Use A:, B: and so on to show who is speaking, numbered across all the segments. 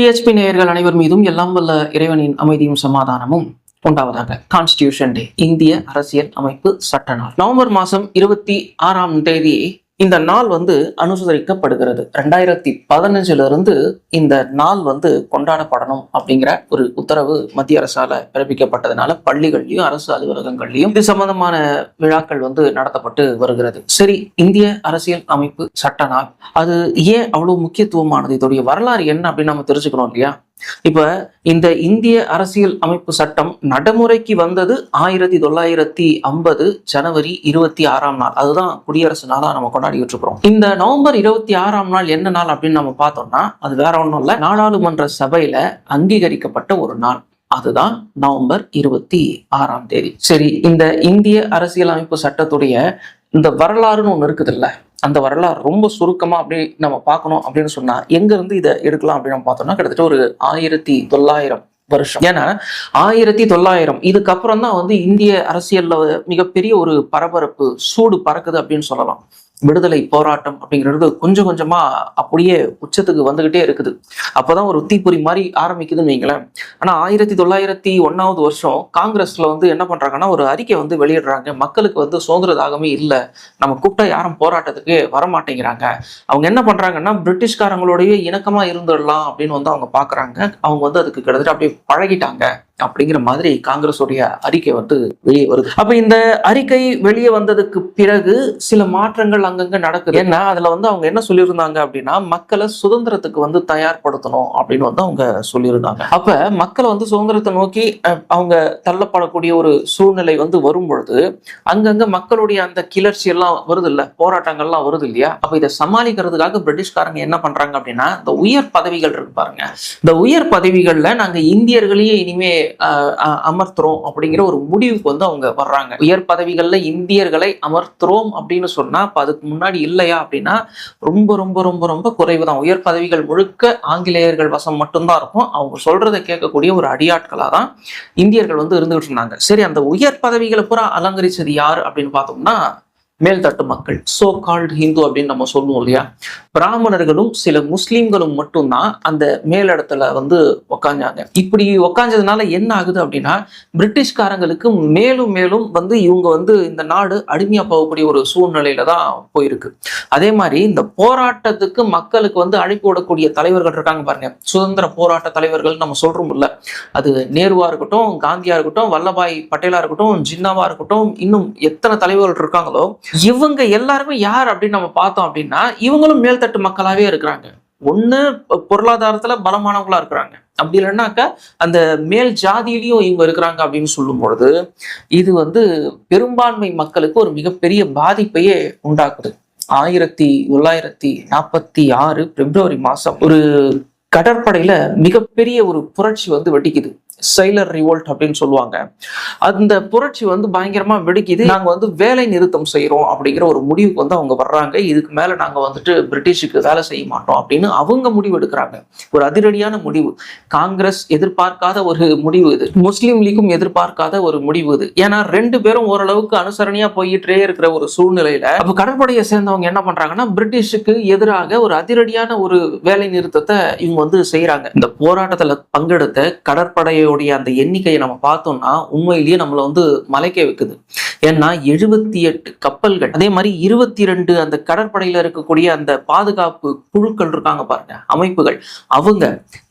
A: DHP நேயர்கள் அனைவர் மீதும் எல்லாம் வல்ல இறைவனின் அமைதியும் சமாதானமும் உண்டாவதாக கான்ஸ்டியூஷன் டே இந்திய அரசியல் அமைப்பு சட்ட நாள். நவம்பர் மாதம் இருபத்தி ஆறாம் தேதி இந்த நாள் வந்து அனுசரிக்கப்படுகிறது. ரெண்டாயிரத்தி பதினஞ்சுல இருந்து இந்த நாள் வந்து கொண்டாடப்படணும் அப்படிங்கிற ஒரு உத்தரவு மத்திய அரசால பிறப்பிக்கப்பட்டதுனால பள்ளிகள்லயும் அரசு அலுவலகங்கள்லயும் இது சம்பந்தமான விழாக்கள் வந்து நடத்தப்பட்டு வருகிறது. சரி இந்திய அரசியல் அமைப்பு சட்ட நாள். அது ஏன் அவ்வளவு முக்கியத்துவமானது? இதோடைய வரலாறு என்ன அப்படின்னு நம்ம தெரிஞ்சுக்கணும் இல்லையா? இப்ப இந்த இந்திய அரசியல் அமைப்பு சட்டம் நடைமுறைக்கு வந்தது ஆயிரத்தி தொள்ளாயிரத்தி ஐம்பது ஜனவரி இருபத்தி ஆறாம் நாள். அதுதான் குடியரசு நாளா நம்ம கொண்டாடிட்டு இருக்கிறோம் இந்த நவம்பர் இருபத்தி ஆறாம் நாள் என்ன நாள் அப்படின்னு நம்ம பார்த்தோம்னா அது வேற ஒன்றும் இல்லை. நாடாளுமன்ற சபையில அங்கீகரிக்கப்பட்ட ஒரு நாள். அதுதான் நவம்பர் இருபத்தி ஆறாம் தேதி. சரி இந்த இந்திய அரசியலமைப்பு சட்டத்துடைய இந்த வரலாறுன்னு ஒன்று இருக்குது இல்லை அந்த வரலாறு ரொம்ப சுருக்கமா அப்படி நம்ம பார்க்கணும் அப்படின்னு சொன்னா எங்க இருந்து இதை எடுக்கலாம் அப்படின்னு நம்ம பார்த்தோம்னா கிட்டத்தட்ட ஒரு ஆயிரத்தி தொள்ளாயிரம் வருஷம். ஏன்னா ஆயிரத்தி தொள்ளாயிரம் இதுக்கப்புறம் தான் வந்து இந்திய அரசியல்ல மிகப்பெரிய ஒரு பரபரப்பு சூடு பறக்குது அப்படின்னு சொல்லலாம். விடுதலை போராட்டம் அப்படிங்கிறது கொஞ்சம் கொஞ்சமா அப்படியே உச்சத்துக்கு வந்துகிட்டே இருக்குது. அப்பதான் ஒரு தீப்பொறி மாதிரி ஆரம்பிக்குதுன்னு வைங்களேன். ஆனா ஆயிரத்தி தொள்ளாயிரத்தி ஒன்னாவது வருஷம் காங்கிரஸ்ல வந்து என்ன பண்றாங்கன்னா ஒரு அறிக்கை வந்து வெளியிடுறாங்க. மக்களுக்கு வந்து சுதந்திர தாகமே இல்லை. நம்ம கூப்பிட்டா யாரும் போராட்டத்துக்கு வரமாட்டேங்கிறாங்க. அவங்க என்ன பண்றாங்கன்னா பிரிட்டிஷ்காரங்களோடய இணக்கமா இருந்துடலாம் அப்படின்னு வந்து அவங்க பாக்குறாங்க. அவங்க வந்து அதுக்கு கிட்டத்தட்ட அப்படியே பழகிட்டாங்க. அப்படிங்கிற மாதிரி காங்கிரஸுடைய அறிக்கை வந்து வெளியே வருது. அப்ப இந்த அறிக்கை வெளியே வந்ததுக்கு பிறகு சில மாற்றங்கள் அங்கங்க நடக்குது. ஏன்னா அதுல வந்து அவங்க என்ன சொல்லியிருந்தாங்க அப்படின்னா மக்களை சுதந்திரத்துக்கு வந்து தயார்படுத்தணும் அப்படின்னு வந்து அவங்க சொல்லியிருந்தாங்க. அப்ப மக்களை வந்து சுதந்திரத்தை நோக்கி அவங்க தள்ளப்படக்கூடிய ஒரு சூழ்நிலை வந்து வரும் பொழுது அங்கங்க மக்களுடைய அந்த கிளர்ச்சி எல்லாம் வருது இல்ல போராட்டங்கள்லாம் வருது இல்லையா? அப்ப இதை சமாளிக்கிறதுக்காக பிரிட்டிஷ்காரங்க என்ன பண்றாங்க அப்படின்னா இந்த உயர் பதவிகள் இருக்கு பாருங்க. இந்த உயர் பதவிகள்ல நாங்க இந்தியர்களையே இனிமே அமர்த்துறோம் அப்படிங்கிற ஒரு முடிவுக்கு வந்து அவங்க வர்றாங்க. உயர் பதவிகள்ல இந்தியர்களை அமர்த்துறோம் அப்படின்னு சொன்னா அப்ப அதுக்கு முன்னாடி இல்லையா அப்படின்னா ரொம்ப ரொம்ப ரொம்ப ரொம்ப குறைவு தான் உயர் பதவிகள் முழுக்க ஆங்கிலேயர்கள் வசம் மட்டும்தான் இருக்கும். அவங்க சொல்றதை கேட்கக்கூடிய ஒரு அடியாட்களாக தான் இந்தியர்கள் வந்து இருந்துகிட்டு இருந்தாங்க. சரி அந்த உயர் பதவிகளை பூரா அலங்கரிச்சது யார் அப்படின்னு பார்த்தோம்னா மேல்தட்டு மக்கள் சோ கால்டு ஹிந்து அப்படின்னு நம்ம சொல்லுவோம் இல்லையா? பிராமணர்களும் சில முஸ்லீம்களும் மட்டும்தான் அந்த மேலிடத்துல வந்து உக்காஞ்சாங்க. இப்படி உக்காஞ்சதுனால என்ன ஆகுது அப்படின்னா பிரிட்டிஷ்காரங்களுக்கு மேலும் மேலும் வந்து இவங்க வந்து இந்த நாடு அடிமையா போகக்கூடிய ஒரு சூழ்நிலையில தான் போயிருக்கு. அதே மாதிரி இந்த போராட்டத்துக்கு மக்களுக்கு வந்து அழைப்பு விடக்கூடிய தலைவர்கள் இருக்காங்க பாருங்க. சுதந்திர போராட்ட தலைவர்கள் நம்ம சொல்றோம் இல்ல அது நேருவா இருக்கட்டும் காந்தியா இருக்கட்டும் வல்லபாய் பட்டேலா இருக்கட்டும் ஜின்னாவா இருக்கட்டும் இன்னும் எத்தனை தலைவர்கள் இருக்காங்களோ இவங்க எல்லாருமே யார் அப்படின்னு நம்ம பார்த்தோம் அப்படின்னா இவங்களும் மேல்தட்டு மக்களாவே இருக்கிறாங்க. ஒண்ணு பொருளாதாரத்துல பலமானவங்களா இருக்கிறாங்க. அப்படி இல்லைன்னாக்கா அந்த மேல் ஜாதியிலையும் இவங்க இருக்கிறாங்க அப்படின்னு சொல்லும் பொழுது இது வந்து பெரும்பான்மை மக்களுக்கு ஒரு மிகப்பெரிய பாதிப்பையே உண்டாக்குது. ஆயிரத்தி தொள்ளாயிரத்தி நாற்பத்தி ஆறு பிப்ரவரி மாசம் ஒரு கடற்படையில மிகப்பெரிய ஒரு புரட்சி வந்து வெடிக்குது. சைலர் ரிவோல்ட் அப்படின்னு சொல்லுவாங்க. அந்த புரட்சி வந்து பயங்கரமா வெடிக்குது. நாங்க வந்து வேலை நிறுத்தம் செய்யறோம் அப்படிங்கிற ஒரு முடிவுக்கு வந்து அவங்க வர்றாங்க. இதுக்கு மேல நாங்க வந்துட்டு பிரிட்டிஷுக்கு வேலை செய்ய மாட்டோம் அப்படின்னு அவங்க முடிவு எடுக்கிறாங்க. ஒரு அதிரடியான முடிவு. காங்கிரஸ் எதிர்பார்க்காத ஒரு முடிவு இது. முஸ்லீம் லீக்கும் எதிர்பார்க்காத ஒரு முடிவு இது. ஏன்னா ரெண்டு பேரும் ஓரளவுக்கு அனுசரணையா போயிட்டே இருக்கிற ஒரு சூழ்நிலையில அப்ப கடற்படையை சேர்ந்தவங்க என்ன பண்றாங்கன்னா பிரிட்டிஷுக்கு எதிராக ஒரு அதிரடியான ஒரு வேலை நிறுத்தத்தை இவங்க வந்து செய்யறாங்க இந்த போராட்டத்துல பங்கெடுத்த கடற்படையை கடற்படையோடைய அந்த எண்ணிக்கையை நம்ம பார்த்தோம்னா உண்மையிலேயே நம்மளை வந்து மலைக்க வைக்குது. ஏன்னா எழுபத்தி எட்டு கப்பல்கள் அதே மாதிரி இருபத்தி ரெண்டு அந்த கடற்படையில் இருக்கக்கூடிய அந்த பாதுகாப்பு குழுக்கள் இருக்காங்க பாருங்க அமைப்புகள். அவங்க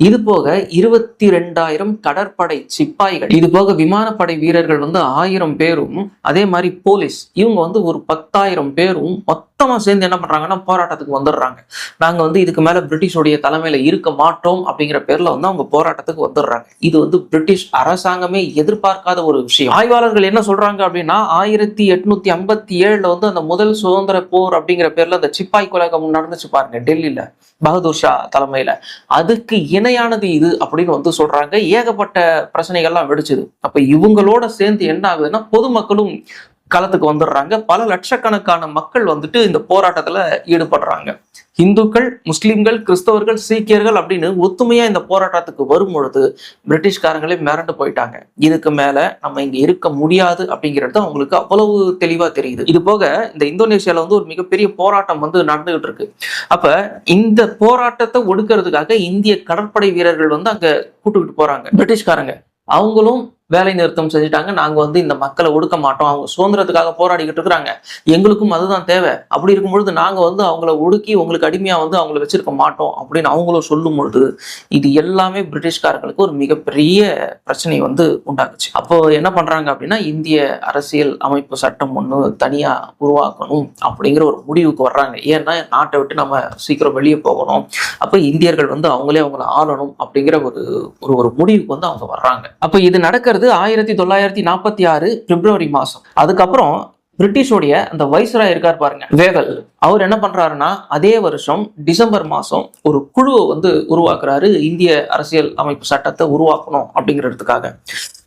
A: இது போக இருபத்தி ரெண்டாயிரம் கடற்படை சிப்பாய்கள் இது போக விமானப்படை வீரர்கள் வந்து ஆயிரம் பேரும் அதே மாதிரி போலீஸ் இவங்க வந்து ஒரு பத்தாயிரம் பேரும் மொத்த மொத்தமாக சேர்ந்து என்ன பண்றாங்கன்னா போராட்டத்துக்கு வந்துடுறாங்க. நாங்க வந்து இதுக்கு மேல பிரிட்டிஷோடைய தலைமையில இருக்க மாட்டோம் அப்படிங்கிற பேர்ல வந்து அவங்க போராட்டத்துக்கு வந்துடுறாங்க. இது வந்து பிரிட்டிஷ் அரசாங்கமே எதிர்பார்க்காத ஒரு விஷயம். ஆய்வாளர்கள் என்ன சொல்றாங்க அப்படின்னா ஆயிரத்தி எட்நூத்தி ஐம்பத்தி ஏழுல வந்து அந்த முதல் சுதந்திர போர் அப்படிங்கிற பேர்ல அந்த சிப்பாய் கொலகம் நடந்துச்சு பாருங்க டெல்லியில பகதூர் ஷா தலைமையில. அதுக்கு இணையானது இது அப்படின்னு வந்து சொல்றாங்க. ஏகப்பட்ட பிரச்சனைகள்லாம் வெடிச்சுது. அப்ப இவங்களோட சேர்ந்து என்ன ஆகுதுன்னா பொதுமக்களும் களத்துக்கு வந்துடுறாங்க. பல லட்சக்கணக்கான மக்கள் வந்துட்டு இந்த போராட்டத்துல ஈடுபடுறாங்க. இந்துக்கள் முஸ்லிம்கள் கிறிஸ்தவர்கள் சீக்கியர்கள் அப்படின்னு ஒத்துமையா இந்த போராட்டத்துக்கு வரும் பொழுது பிரிட்டிஷ்காரங்களே மிரண்டு போயிட்டாங்க. இதுக்கு மேல நம்ம இங்க இருக்க முடியாது அப்படிங்கிறது அவங்களுக்கு அவ்வளவு தெளிவா தெரியுது. இது போக இந்த இந்தோனேஷியால வந்து ஒரு மிகப்பெரிய போராட்டம் வந்து நடந்துகிட்டு இருக்கு. அப்ப இந்த போராட்டத்தை ஒடுக்கிறதுக்காக இந்திய கடற்படை வீரர்கள் வந்து அங்க கூட்டுக்கிட்டு போறாங்க. பிரிட்டிஷ்காரங்க. அவங்களும் வேலை நிறுத்தம் செஞ்சுட்டாங்க. நாங்க வந்து இந்த மக்களை ஒடுக்க மாட்டோம். அவங்க சுதந்திரத்துக்காக போராடிக்கிட்டு இருக்கிறாங்க. எங்களுக்கும் அதுதான் தேவை. அப்படி இருக்கும் பொழுது நாங்க வந்து அவங்கள ஒடுக்கி உங்களுக்கு அடிமையா வந்து அவங்கள வச்சிருக்க மாட்டோம் அப்படின்னு அவங்களும் சொல்லும் பொழுது இது எல்லாமே பிரிட்டிஷ்காரங்களுக்கு ஒரு மிகப்பெரிய பிரச்சனை வந்து உண்டாக்குச்சு. அப்போ என்ன பண்றாங்க அப்படின்னா இந்திய அரசியல் அமைப்பு சட்டம் ஒண்ணு தனியா உருவாக்கணும் அப்படிங்கிற ஒரு முடிவுக்கு வர்றாங்க. ஏன்னா நாட்டை விட்டு நம்ம சீக்கிரம் வெளியே போகணும். அப்போ இந்தியர்கள் வந்து அவங்களே அவங்கள ஆளணும் அப்படிங்கிற ஒரு ஒரு ஒரு முடிவுக்கு வந்து அவங்க வர்றாங்க. அப்போ இது நடக்கிறது ஆயிரத்தி தொள்ளாயிரத்தி நாற்பத்தி ஆறு பிப்ரவரி மாசம். அதுக்கப்புறம் பிரிட்டிஷோடைய அந்த வைஸ்ராய் இருக்கார் பாருங்க வேகல். அவர் என்ன பண்றாருன்னா அதே வருஷம் டிசம்பர் மாசம் ஒரு குழுவை வந்து உருவாக்குறாரு இந்திய அரசியல் அமைப்பு சட்டத்தை உருவாக்கணும் அப்படிங்கிறதுக்காக.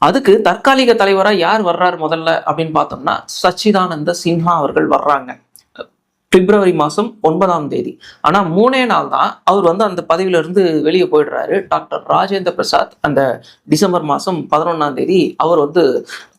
A: அதுக்கு தற்காலிக தலைவராக யார் வர்றாரு முதல்ல அப்படின்னு பார்த்தோம்னா சச்சிதானந்த சின்ஹா அவர்கள் வர்றாங்க. பிப்ரவரி மாதம் ஒன்பதாம் தேதி. ஆனா மூணே நாள் தான் அவர் வந்து அந்த பதவியில இருந்து வெளியே போயிடுறாரு. டாக்டர் ராஜேந்திர பிரசாத் அந்த டிசம்பர் மாதம் பதினொன்றாம் தேதி அவர் வந்து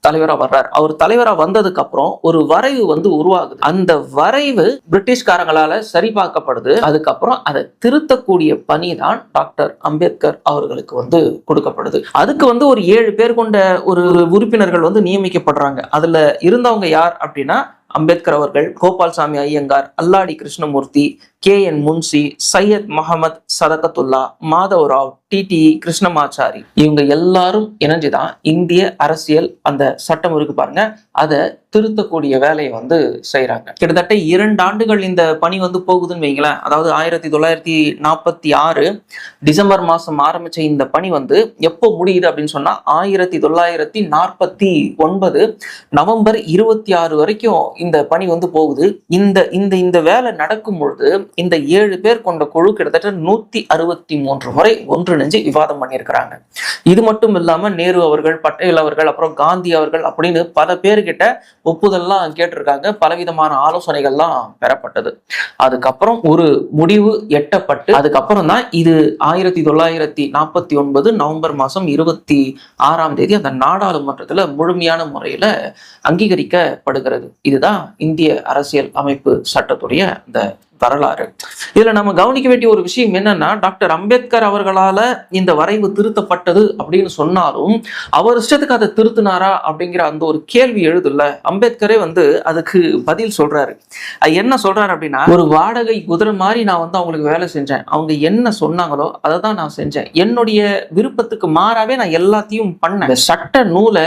A: தலைவரா வர்றார். அவர் தலைவரா வந்ததுக்கு அப்புறம் ஒரு வரைவு வந்து உருவாகுது. அந்த வரைவு பிரிட்டிஷ்காரங்களால சரி பார்க்கப்படுது அதுக்கப்புறம் அதை திருத்தக்கூடிய பணி தான் டாக்டர் அம்பேத்கர் அவர்களுக்கு வந்து கொடுக்கப்படுது. அதுக்கு வந்து ஒரு ஏழு பேர் கொண்ட ஒரு ஒரு உறுப்பினர்கள் வந்து நியமிக்கப்படுறாங்க. அதுல இருந்தவங்க யார் அப்படின்னா அம்பேத்கர் அவர்கள் Gopalaswamy Ayyangar Alladi Krishnamurthy K N Munshi Syed Mohammed Saadulla Madhava Rao T T Krishnamachari. இவங்க எல்லாரும் இணைஞ்சுதான் இந்திய அரசியல் அந்த சட்டம் இருக்கு பாருங்க. அதை திருத்தக்கூடிய வேலையை வந்து செய்யறாங்க கிட்டத்தட்ட இரண்டு ஆண்டுகள் இந்த பணி வந்து போகுதுன்னு வைங்களேன். அதாவது ஆயிரத்தி தொள்ளாயிரத்தி நாற்பத்தி ஆறு டிசம்பர் மாசம் ஆரம்பிச்ச இந்த பணி வந்து எப்போ முடியுது அப்படின்னு சொன்னா ஆயிரத்தி தொள்ளாயிரத்தி நாற்பத்தி ஒன்பது நவம்பர் இருபத்தி ஆறு வரைக்கும் இந்த பணி வந்து போகுது. இந்த இந்த இந்த வேலை நடக்கும் பொழுது இந்த ஏழு பேர் கொண்ட குழு கிட்டத்தட்ட நூத்தி அறுபத்தி மூன்று முறை ஒன்றிணைஞ்சு விவாதம் பண்ணியிருக்கிறாங்க. இது மட்டும் இல்லாம நேரு அவர்கள் பட்டேல் அவர்கள் அப்புறம் காந்தி அவர்கள் அப்படின்னு பல பேர்கிட்ட ஒப்புதல்லாம் கேட்டிருக்காங்க. பலவிதமான ஆலோசனைகள்லாம் பெறப்பட்டது. அதுக்கப்புறம் ஒரு முடிவு எட்டப்பட்டு அதுக்கப்புறம் தான் இது ஆயிரத்தி தொள்ளாயிரத்தி நாற்பத்தி ஒன்பது நவம்பர் மாதம் இருபத்தி ஆறாம் தேதி அந்த நாடாளுமன்றத்துல முழுமையான முறையில அங்கீகரிக்கப்படுகிறது. இதுதான் இந்திய அரசியல் அமைப்பு சட்டத்துடைய இந்த வரலாறு. இதுல நம்ம கவனிக்க வேண்டிய ஒரு விஷயம் என்னன்னா டாக்டர் அம்பேத்கர் அவர்களால இந்த வரைவு திருத்தப்பட்டது அப்படின்னு சொன்னாலும் அவர் இஷ்டத்துக்கு அதை திருத்தினாரா அப்படிங்கிற அந்த ஒரு கேள்வி எழுதுல. அம்பேத்கரே வந்து அதுக்கு பதில் சொல்றாரு. அது என்ன சொல்றாரு அப்படின்னா ஒரு வாடகை குதிரை மாதிரி நான் வந்து அவங்களுக்கு வேலை செஞ்சேன். அவங்க என்ன சொன்னாங்களோ அதை தான் நான் செஞ்சேன். என்னுடைய விருப்பத்துக்கு மாறாவே நான் எல்லாத்தையும் பண்ணேன். சட்ட நூலை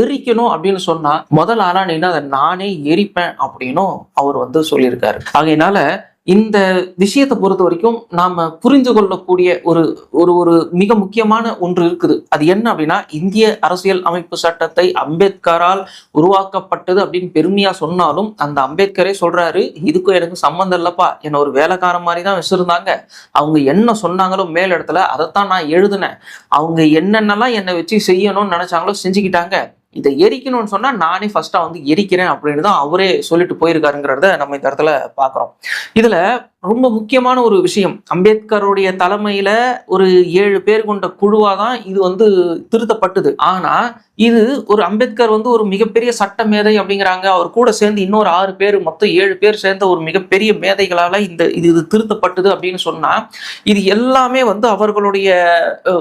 A: எரிக்கணும் அப்படின்னு சொன்னா முதல் ஆளா நின்று அதை நானே எரிப்பேன் அப்படின்னும் அவர் வந்து சொல்லியிருக்காரு. ஆகையினால இந்த விஷயத்தை பொறுத்த வரைக்கும் நாம புரிந்து கொள்ளக்கூடிய ஒரு ஒரு ஒரு மிக முக்கியமான ஒன்று இருக்குது. அது என்ன அப்படின்னா இந்திய அரசியல் அமைப்பு சட்டத்தை அம்பேத்கரால் உருவாக்கப்பட்டது அப்படின்னு பெருமையா சொன்னாலும் அந்த அம்பேத்கரே சொல்றாரு இதுக்கும் எனக்கு சம்மந்தம் இல்லப்பா. என்ன ஒரு வேலைக்காரன் மாதிரி தான் வச்சிருந்தாங்க. அவங்க என்ன சொன்னாங்களோ மேல் இடத்துல அதைத்தான் நான் எழுதினேன். அவங்க என்னென்னலாம் என்னை வச்சு செய்யணும்னு நினைச்சாங்களோ செஞ்சுக்கிட்டாங்க. இதை எரிக்கணும்னு சொன்னா நானே ஃபர்ஸ்டா வந்து எரிக்கிறேன் அப்படின்னு தான் அவரே சொல்லிட்டு போயிருக்காருங்கிறத நம்ம இந்த இடத்துல பாக்குறோம் இதுல ரொம்ப முக்கியமான ஒரு விஷயம் அம்பேத்கருடைய தலைமையில ஒரு ஏழு பேர் கொண்ட குழுவா தான் இது வந்து திருத்தப்பட்டது. ஆனா இது ஒரு அம்பேத்கர் வந்து ஒரு மிகப்பெரிய சட்ட மேதை அப்படிங்கிறாங்க. அவர் கூட சேர்ந்து இன்னொரு ஆறு பேர் மொத்தம் ஏழு பேர் சேர்ந்த ஒரு மிகப்பெரிய மேதைகளால இந்த இது இது திருத்தப்பட்டது அப்படின்னு சொன்னா இது எல்லாமே வந்து அவர்களுடைய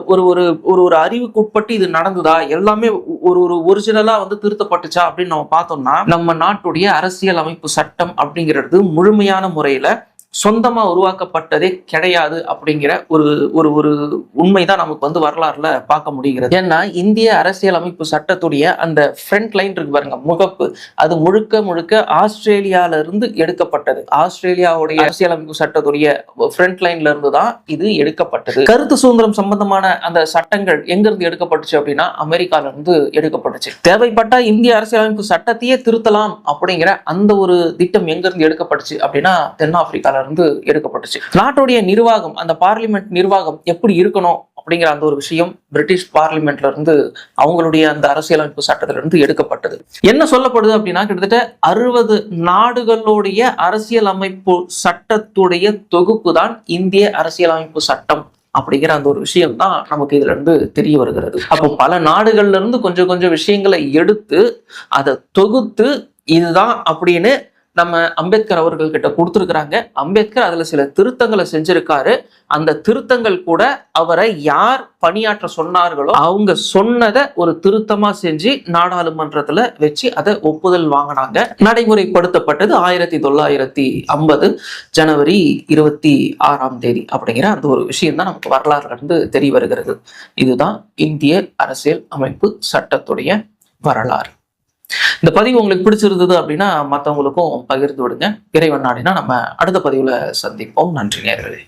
A: ஒரு ஒரு ஒரு ஒரு அறிவுக்கு உட்பட்டு இது நடந்ததா? எல்லாமே ஒரு ஒரு ஒரிஜினலா வந்து திருத்தப்பட்டுச்சா அப்படின்னு நம்ம பார்த்தோம்னா நம்ம நாட்டுடைய அரசியல் அமைப்பு சட்டம் அப்படிங்கிறது முழுமையான முறையில சொந்தமாக உருவாக்கப்பட்டதே கிடையாது அப்படிங்கிற ஒரு ஒரு ஒரு உண்மை தான் நமக்கு வந்து வரலாறுல பார்க்க முடிகிறது. ஏன்னா இந்திய அரசியலமைப்பு சட்டத்துடைய அந்த ஃப்ரண்ட் லைன் இருக்கு பாருங்க முகப்பு. அது முழுக்க முழுக்க ஆஸ்திரேலியால இருந்து எடுக்கப்பட்டது. ஆஸ்திரேலியாவுடைய அரசியலமைப்பு சட்டத்துடைய ஃப்ரண்ட் லைன்ல இருந்து தான் இது எடுக்கப்பட்டது. கருத்து சுதந்திரம் சம்பந்தமான அந்த சட்டங்கள் எங்கிருந்து எடுக்கப்பட்டுச்சு அப்படின்னா அமெரிக்கால இருந்து எடுக்கப்பட்டுச்சு. தேவைப்பட்டா இந்திய அரசியலமைப்பு சட்டத்தையே திருத்தலாம் அப்படிங்கிற அந்த ஒரு திட்டம் எங்கிருந்து எடுக்கப்பட்டுச்சு அப்படின்னா தென்னாப்பிரிக்கால இருந்து எடுக்கப்பட்டுச்சு. நாட்டுடைய நிர்வாகம் அந்த பார்லிமெண்ட் நிர்வாகம் எப்படி இருக்கணும் அப்படிங்கிற அந்த ஒரு விஷயம் பிரிட்டிஷ் பார்லிமெண்ட்ல இருந்து அவங்களுடைய அந்த அரசியலமைப்பு சட்டத்திலிருந்து எடுக்கப்பட்டது. என்ன சொல்லப்படுது அப்படின்னா கிட்டத்தட்ட அறுபது நாடுகளுடைய அரசியலமைப்பு சட்டத்துடைய தொகுப்பு தான் இந்திய அரசியலமைப்பு சட்டம் அப்படிங்கிற அந்த ஒரு விஷயம் தான் நமக்கு இதுல இருந்து தெரிய வருகிறது. அப்போ பல நாடுகள்ல இருந்து கொஞ்சம் கொஞ்சம் விஷயங்களை எடுத்து அதை தொகுத்து இதுதான் அப்படின்னு நம்ம அம்பேத்கர் அவர்கள் கிட்ட கொடுத்துருக்குறாங்க. அம்பேத்கர் அதில் சில திருத்தங்களை செஞ்சிருக்காரு. அந்த திருத்தங்கள் கூட அவரை யார் பணியாற்ற சொன்னார்களோ அவங்க சொன்னதை ஒரு திருத்தமா செஞ்சு நாடாளுமன்றத்துல வச்சு அதை ஒப்புதல் வாங்கினாங்க. நடைமுறைப்படுத்தப்பட்டது ஆயிரத்தி தொள்ளாயிரத்தி ஐம்பது ஜனவரி இருபத்தி ஆறாம் தேதி அப்படிங்கிற அந்த ஒரு விஷயம் தான் நமக்கு வரலாறுல இருந்து தெரிய வருகிறது. இதுதான் இந்திய அரசியல் அமைப்பு சட்டத்துடைய வரலாறு. இந்த பதிவு உங்களுக்கு பிடிச்சிருந்தது அப்படின்னா மற்றவங்களுக்கும் பகிர்ந்து விடுங்க. இறைவன் நாடினா நம்ம அடுத்த பதிவுல சந்திப்போம். நன்றி நேர்களே